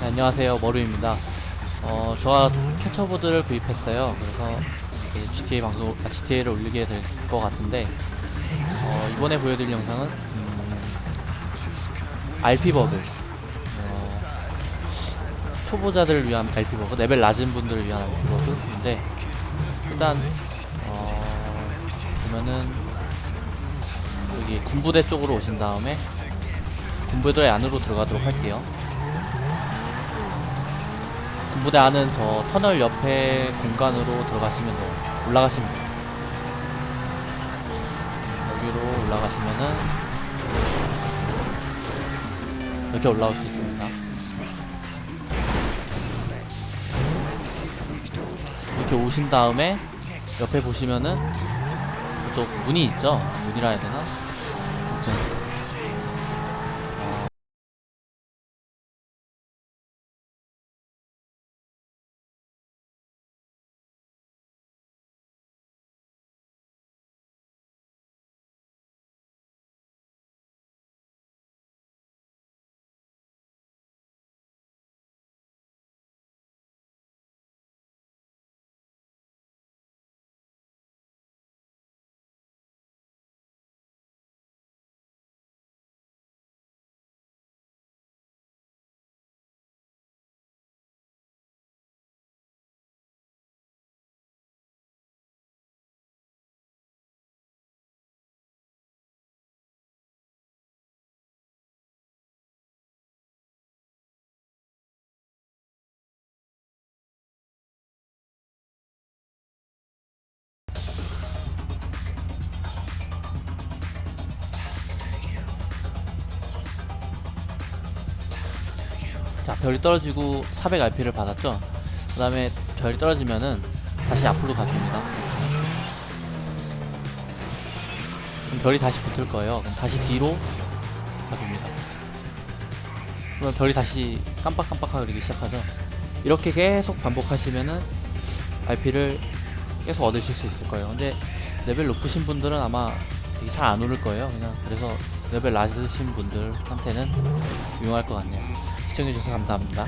네, 안녕하세요. 머루입니다. 어, 저와 캐쳐보드를 구입했어요. 그래서 GTA 방송 아, GTA를 올리게 될 것 같은데 어, 이번에 보여드릴 영상은 음, RP 버그. 어, 초보자들을 위한 RP 버그 레벨 낮은 분들을 위한 RP 버그인데 일단 어, 보면은 여기 군부대 쪽으로 오신 다음에 군부대 안으로 들어가도록 할게요 군부대 안은 저 터널 옆에 공간으로 들어가시면 돼요. 올라가시면 돼요. 여기로 올라가시면은 이렇게 올라올 수 있습니다. 이렇게 오신 다음에 옆에 보시면은 이쪽 문이 있죠? 문이라 해야 되나? 아무튼 자 별이 떨어지고 400rp를 받았죠? 그 다음에 별이 떨어지면은 다시 앞으로 가줍니다. 그럼 별이 다시 붙을 거예요. 그럼 다시 뒤로 가줍니다. 그러면 별이 다시 깜빡깜빡하게 그리기 시작하죠? 이렇게 계속 반복하시면은 RP를 계속 얻으실 수 있을 거예요. 근데 레벨 높으신 분들은 아마 이게 잘 안 오를 거예요. 그냥 그래서 레벨 낮으신 분들한테는 유용할 것 같네요 시청해주셔서 감사합니다.